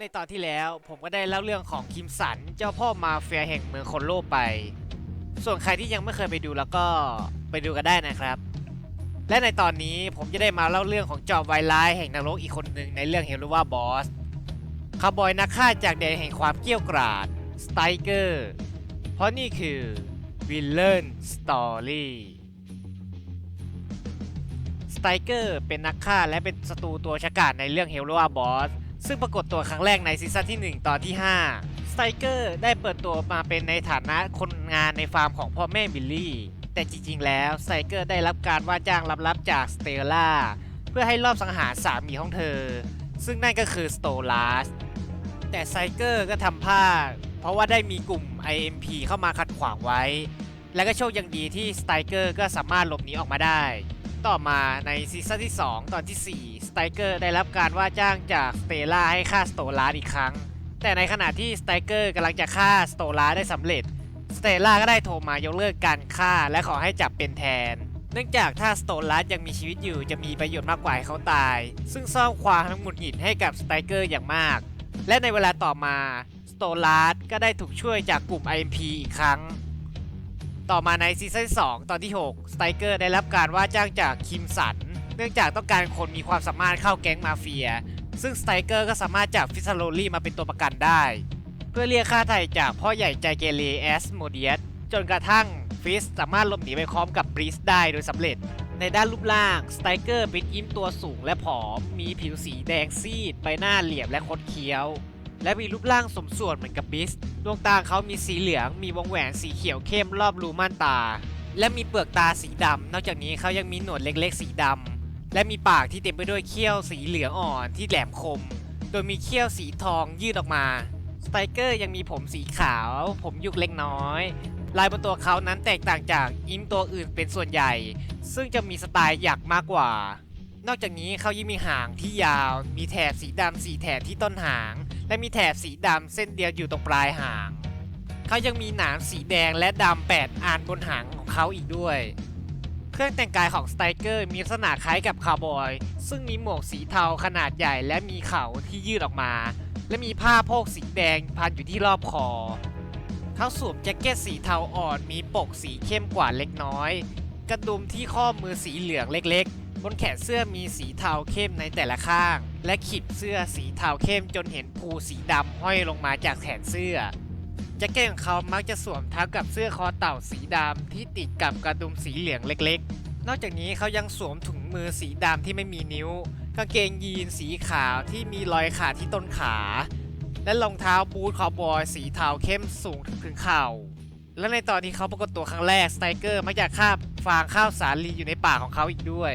ในตอนที่แล้วผมก็ได้เล่าเรื่องของคิมสัน เจ้าพ่อมาเฟียแห่งเมืองคนโลกไป ส่วนใครที่ยังไม่เคยไปดูแล้วก็ไปดูกันได้นะครับ และในตอนนี้ผมจะได้มาเล่าเรื่องของจอมวายร้ายแห่งนรกอีกคนหนึ่งในเรื่องเฮลูว่าบอสคาร์บอยนักฆ่าจากแดนแห่งความเกี้ยวกราดสไตเกอร์เพราะนี่คือวิลเลนสตอรี่สไตเกอร์เป็นนักฆ่าและเป็นศัตรูตัวฉกาจในเรื่องเฮลโลอาบอส ซึ่งปรากฏตัวครั้งแรกในซีซั่นที่ 1 ตอนที่ 5 สไตเกอร์ได้เปิดตัวมาเป็นในฐานะคนงานในฟาร์มของพ่อแม่บิลลี่ แต่จริงๆ แล้วสไตเกอร์ได้รับการว่าจ้างลับๆจากสเตลล่าเพื่อให้รอบสังหารสามีของเธอ ซึ่งนั่นก็คือสโตลัสแต่ไซเกอร์ก็ทำพลาดเพราะว่าได้มีกลุ่ม IMP เข้ามาขัดขวางไว้ และก็โชคยังดีที่สไตเกอร์ก็สามารถหลบหนีออกมาได้ ต่อมาในซีซั่นที่ 2 ตอนที่ 4 ไตเกอร์ได้รับการว่าจ้างจากสเตล่าให้ฆ่าสโตลาร์อีกครั้ง แต่ในขณะที่สไตเกอร์กำลังจะฆ่าสโตลาร์ได้สำเร็จ สเตล่าก็ได้โทรมายกเลิกการฆ่าและขอให้จับเป็นแทน เนื่องจากถ้าสโตลาร์ยังมีชีวิตอยู่จะมีประโยชน์มากกว่าให้เขาตาย ซึ่งสร้างความหงุดหงิดให้กับสไตเกอร์อย่างมาก และในเวลาต่อมาสโตลาร์ก็ได้ถูกช่วยจากกลุ่ม IMP อีกครั้งต่อมาในซีซั่น2ตอนที่ 6 สไตเกอร์ได้รับการว่าจ้างจากคิมสัน เนื่องจากต้องการคนมีความสามารถเข้าแก๊งมาเฟีย ซึ่งสไตเกอร์ก็สามารถจับฟิซาโรลี่มาเป็นตัวประกันได้ เพื่อเรียกค่าไถ่จากพ่อใหญ่ใจเกเรแอสโมเดียสจนกระทั่งฟิสสามารถหลบหนีไปพร้อมกับบริสได้โดยสำเร็จ ในด้านรูปร่างสไตเกอร์เป็นอิมตัวสูงและผอม มีผิวสีแดงซีด ใบหน้าเหลี่ยมและคดเคี้ยว และมีรูปร่างสมส่วนเหมือนกับบิสดวงตาเขามีสีเหลือง มีวงแหวนสีเขียวเข้มรอบรูม่านตา และมีเปลือกตาสีดำ นอกจากนี้เขายังมีหนวดเล็กๆ สีดำ และมีปากที่เต็มไปด้วยเขี้ยวสีเหลืองอ่อนที่แหลมคม โดยมีเขี้ยวสีทองยืดออกมาสไตเกอร์ยังมีผมสีขาว ผมยุกเล็กน้อย ลายบนตัวเขานั้นแตกต่างจากอิมตัวอื่นเป็นส่วนใหญ่ ซึ่งจะมีสไตล์หยักมากกว่า นอกจากนี้เขายังมีหางที่ยาว มีแถบสีดำสีแถบที่ต้นหาง และมีแถบสีดำเส้นเดียวอยู่ตรงปลายหาง เขายังมีหนามสีแดงและดำแปดอันบนหางของเขาอีกด้วย เครื่องแต่งกายของสไตเกอร์มีลักษณะคล้ายกับคาวบอย ซึ่งมีหมวกสีเทาขนาดใหญ่และมีเขาที่ยืดออกมา และมีผ้าโพกสีแดงพันอยู่ที่รอบคอ เขาสวมแจ็คเก็ตสีเทาอ่อนมีปกสีเข้มกว่าเล็กน้อย กระดุมที่ข้อมือสีเหลืองเล็กๆ บนแขนเสื้อมีสีเทาเข้มในแต่ละข้าง และขีบเสื้อสีเทาเข้มจนเห็นภูสีดำห้อยลงมาจากแขนเสื้อ แจ็คเก็ตของเขามักจะสวมทับกับเสื้อคอเต่าสีดำที่ติดกับกระดุมสีเหลืองเล็กๆ นอกจากนี้เขายังสวมถุงมือสีดำที่ไม่มีนิ้ว กางเกงยีนสีขาวที่มีรอยขาดที่ต้นขา และรองเท้าบูทคาวบอยสีเทาเข้มสูงถึงเข่า และในตอนที่เขาปรากฏตัวครั้งแรกสไตเกอร์มักจะคาบฟางข้าวสาลีอยู่ในปากของเขาอีกด้วย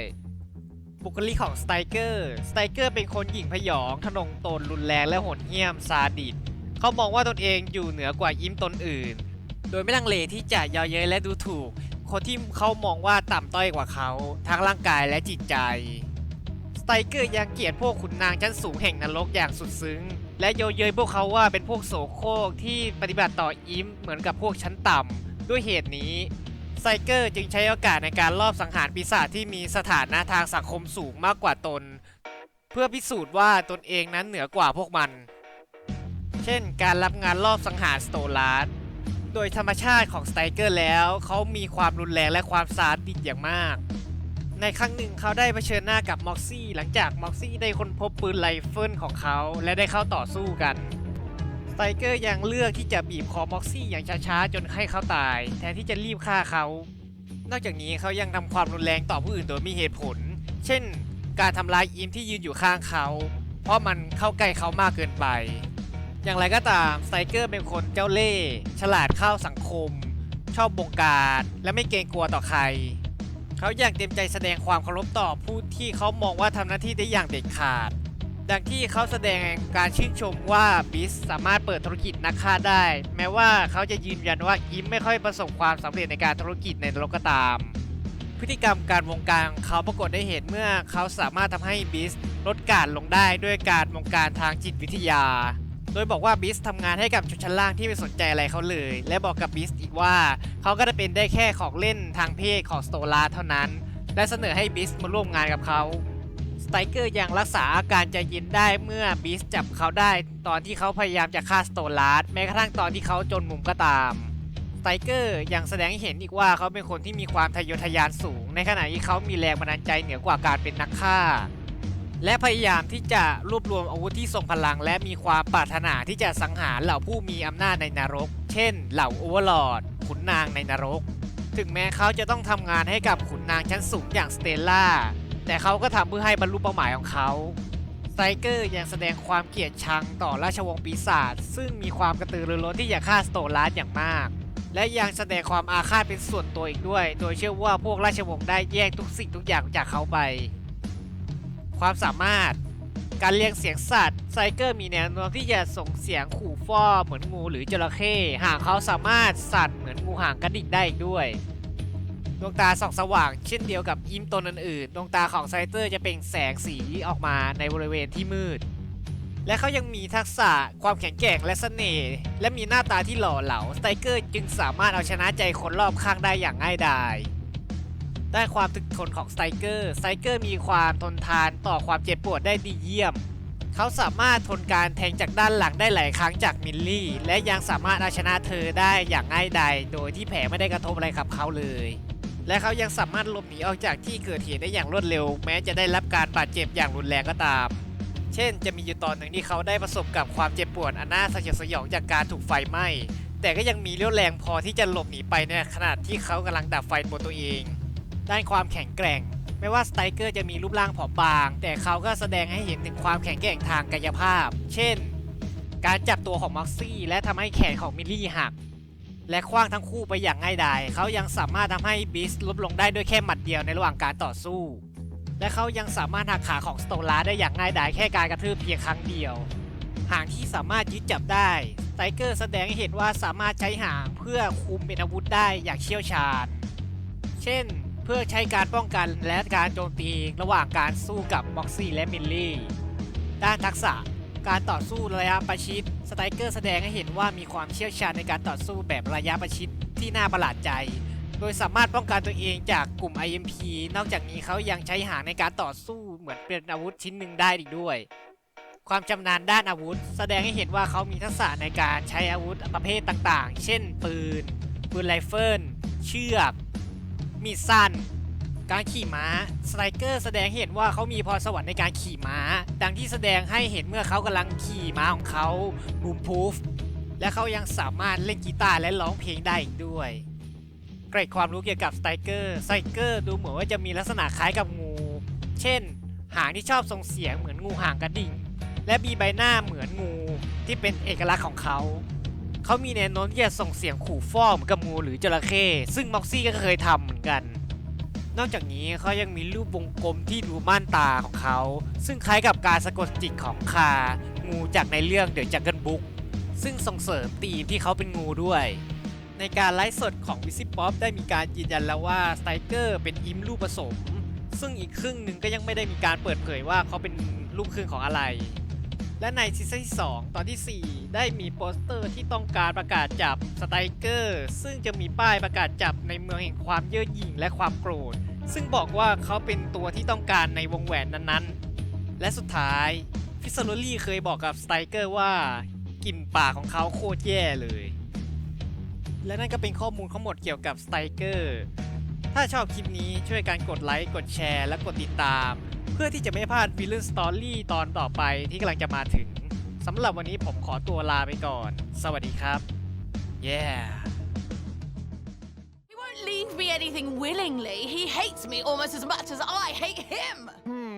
บุคลิกของสไตเกอร์ สไตเกอร์เป็นคนหญิงพยองทะนงตนรุนแรงและโหดเหี้ยม ซาดิส เขามองว่าตนเองอยู่เหนือกว่ายิ้มตนอื่น โดยไม่ลังเลที่จะเยาะเย้ยและดูถูก คนที่เขามองว่าต่ำต้อยกว่าเขาทั้งร่างกายและจิตใจ สไตเกอร์ยังเกลียดพวกขุนนางชั้นสูงแห่งนรกอย่างสุดซึ้ง และเยาะเย้ยพวกเขาว่าเป็นพวกโสโครกที่ปฏิบัติต่ออิมเหมือนกับพวกชั้นต่ำด้วยเหตุนี้ไซเกอร์จึงใช้โอกาสในการลอบสังหารปีศาจที่มีสถานะทางสังคมสูงมากกว่าตน เพื่อพิสูจน์ว่าตนเองนั้นเหนือกว่าพวกมัน เช่นการรับงานลอบสังหารสโตลาร์โดยธรรมชาติของสไตเกอร์แล้วเขามีความรุนแรงและความซาดิสอย่างมาก ในครั้งหนึ่งเขาได้เผชิญหน้ากับม็อกซี่หลังจากม็อกซี่ได้ค้นพบปืนไรเฟิลของเขาและได้เข้าต่อสู้กันสไตเกอร์ยังเลือกที่จะบีบคอม็อกซี่อย่างช้าๆจนให้เขาตาย แทนที่จะรีบฆ่าเขา นอกจากนี้เขายังทำความรุนแรงต่อผู้อื่นโดยมีเหตุผล เช่น การทำลายอิมที่ยืนอยู่ข้างเขา เพราะมันเข้าใกล้เขามากเกินไป อย่างไรก็ตามสไตเกอร์เป็นคนเจ้าเล่ห์ฉลาดเข้าสังคม ชอบบงการและไม่เกรงกลัวต่อใคร เขาอยากเต็มใจแสดงความเคารพต่อผู้ที่เขามองว่าทำหน้าที่ได้อย่างเด็ดขาด ดังที่เขาแสดงการชื่นชมว่าบิสสามารถเปิดธุรกิจนักฆ่าได้ แม้ว่าเขาจะยืนยันว่าอิมไม่ค่อยประสบความสำเร็จในการธุรกิจในโลกก็ตาม พฤติกรรมการวงการเขาปรากฏได้เห็นเมื่อเขาสามารถทำให้บิสลดการลงได้ด้วยการวงการทางจิตวิทยา โดยบอกว่าบิสทำงานให้กับชนชั้นล่างที่ไม่สนใจอะไรเขาเลย และบอกกับบิสอีกว่าเขาก็จะเป็นได้แค่ของเล่นทางเพศของสโตลาเท่านั้น และเสนอให้บิสมาร่วมงานกับเขาสไตเกอร์ยังรักษาอาการใจเย็นได้เมื่อบีสจับเขาได้ ตอนที่เขาพยายามจะฆ่าสโตลาร์ดแม้กระทั่งตอนที่เขาจนมุมก็ตามไตเกอร์ยังแสดงให้เห็นอีกว่าเขาเป็นคนที่มีความทะเยอทะยานสูง ในขณะที่เขามีแรงบันดาลใจเหนือกว่าการเป็นนักฆ่า และพยายามที่จะรวบรวมอาวุธที่ทรงพลัง และมีความปรารถนาที่จะสังหารเหล่าผู้มีอำนาจในนรก เช่น เหล่าโอเวอร์ลอร์ดขุนนางในนรก ถึงแม้เขาจะต้องทำงานให้กับขุนนางชั้นสูงอย่างสเตลล่า แต่เขาก็ทำเพื่อให้บรรลุเป้าหมายของเขาไซเกอร์ยังแสดงความเกลียดชังต่อราชวงศ์ปีศาจซึ่งมีความกระตือรือร้นที่จะฆ่าสโตลาร์อย่างมาก และยังแสดงความอาฆาตเป็นส่วนตัวอีกด้วย โดยเชื่อว่าพวกราชวงศ์ได้แยกทุกสิ่งทุกอย่างจากเขาไป ความสามารถ การเรียงเสียงสัตว์ไซเกอร์มีแนวโน้มที่จะส่งเสียงขู่ฟ้อเหมือนงูหรือจระเข้หากเขาสามารถสั่นเหมือนงูห่างกระดิกได้อีกด้วยดวงตาส่องสว่างเช่นเดียวกับยิ้มตนอื่นๆ ดวงตาของไซเตอร์จะเป็นแสงสีออกมาในบริเวณที่มืด และเขายังมีทักษะความแข็งแกร่งและเสน่ห์และมีหน้าตาที่หล่อเหลาสไตเกอร์จึงสามารถเอาชนะใจคนรอบข้างได้อย่างง่ายดาย ได้ความถึกทนของสไตเกอร์สไตเกอร์มีความทนทานต่อความเจ็บปวดได้ดีเยี่ยม เขาสามารถทนการแทงจากด้านหลังได้หลายครั้งจากมิลลี่ และยังสามารถเอาชนะเธอได้อย่างง่ายดายโดยที่แผลไม่ได้กระทบอะไรกับเขาเลย และเขายังสามารถหลบหนีออกจากที่เกิดเหตุได้อย่างรวดเร็ว แม้จะได้รับการบาดเจ็บอย่างรุนแรงก็ตาม เช่น จะมีอยู่ตอนหนึ่งที่เขาได้ประสบกับความเจ็บปวดอันน่าสยดสยองจากการถูกไฟไหม้แต่ก็ยังมีเรี่ยวแรงพอที่จะหลบหนีไปในขณะที่เขากำลังดับไฟบนตัวเอง ด้านความแข็งแกร่งไม่ว่าสไตเกอร์จะมีรูปร่างผอมบาง แต่เขาก็แสดงให้เห็นถึงความแข็งแกร่งทางกายภาพ เช่น การจับตัวของม็อกซี่ และทำให้แขนของมิลลี่หัก และคว้างทั้งคู่ไปอย่างง่ายดาย เขายังสามารถทำให้บิสลดลงได้ด้วยแค่หมัดเดียวในระหว่างการต่อสู้ และเขายังสามารถหักขาของสโตลาได้อย่างง่ายดายแค่การกระทืบเพียงครั้งเดียว หางที่สามารถยึดจับได้สไตเกอร์แสดงให้เห็นว่าสามารถใช้หางเพื่อคุมเป็นอาวุธได้อย่างเชี่ยวชาญ เช่น เพื่อใช้การป้องกันและการโจมตีระหว่างการสู้กับบ็อกซี่และมิลลี่ด้านทักษะการต่อสู้ระยะประชิดสไตรเกอร์แสดงให้เห็นว่ามีความเชี่ยวชาญในการต่อสู้แบบระยะประชิดที่น่าประหลาดใจ โดยสามารถป้องกันตัวเองจากกลุ่ม IMP นอกจากนี้เขายังใช้หางในการต่อสู้เหมือนเป็นอาวุธชิ้นหนึ่งได้อีกด้วย ความชำนาญด้านอาวุธ แสดงให้เห็นว่าเขามีทักษะในการใช้อาวุธประเภทต่างๆ เช่น ปืน ปืนไรเฟิล เชือก มีดสั้น การขี่ม้าสไตรเกอร์แสดงเห็นว่าเขามีพรสวรรค์ในการขี่ม้า ดังที่แสดงให้เห็นเมื่อเขากำลังขี่ม้าของเขาบูมพูฟและเขายังสามารถเล่นกีตาร์และร้องเพลงได้อีกด้วย เกรดความรู้เกี่ยวกับสไตรเกอร์สไตรเกอร์ดูเหมือนว่าจะมีลักษณะคล้ายกับงู เช่น หางที่ชอบส่งเสียงเหมือนงูหางกระดิ่ง และมีใบหน้าเหมือนงูที่เป็นเอกลักษณ์ของเขา เขามีแนวโน้มที่จะส่งเสียงขู่ฟ้อเหมือนกับงูหรือจระเข้ซึ่งม็อกซี่ก็เคยทำเหมือนกัน นอกจากนี้เขายังมีรูปวงกลมที่ดูม่านตาของเขา ซึ่งคล้ายกับการสะกดจิตของคา งูจากในเรื่องเดอะจังเกิลบุ๊กซึ่งส่งเสริมตีมที่เขาเป็นงูด้วยในการไลฟ์สดของวิซิป๊อปได้มีการยืนยันแล้วว่าสไตเกอร์เป็นอิมลูกผสม ซึ่งอีกครึ่งหนึ่งก็ยังไม่ได้มีการเปิดเผยว่าเขาเป็นลูกครึ่งของอะไร และในซีซั่นที่2ตอนที่ 4 ได้มีโปสเตอร์ที่ต้องการประกาศจับสไตรเกอร์ ซึ่งจะมีป้ายประกาศจับในเมืองแห่งความเย่อหยิ่งและความโกรธ ซึ่งบอกว่าเขาเป็นตัวที่ต้องการในวงแหวนนั้นๆ และสุดท้ายฟิสโลลี่เคยบอกกับสไตรเกอร์ว่ากลิ่นปากของเขาโคตรแย่เลย และนั่นก็เป็นข้อมูลทั้งหมดเกี่ยวกับสไตรเกอร์ ถ้าชอบคลิปนี้ช่วยกันกดไลค์ กดแชร์ และกดติดตาม เพื่อที่จะไม่พลาดฟิลเลอร์สตอรี่ตอนต่อไปที่กำลังจะมาถึงสำหรับวันนี้ผมขอตัวลาไปก่อน สวัสดีครับ yeah He won't leave me anything willingly. He hates me almost as much as I hate him. Hmm,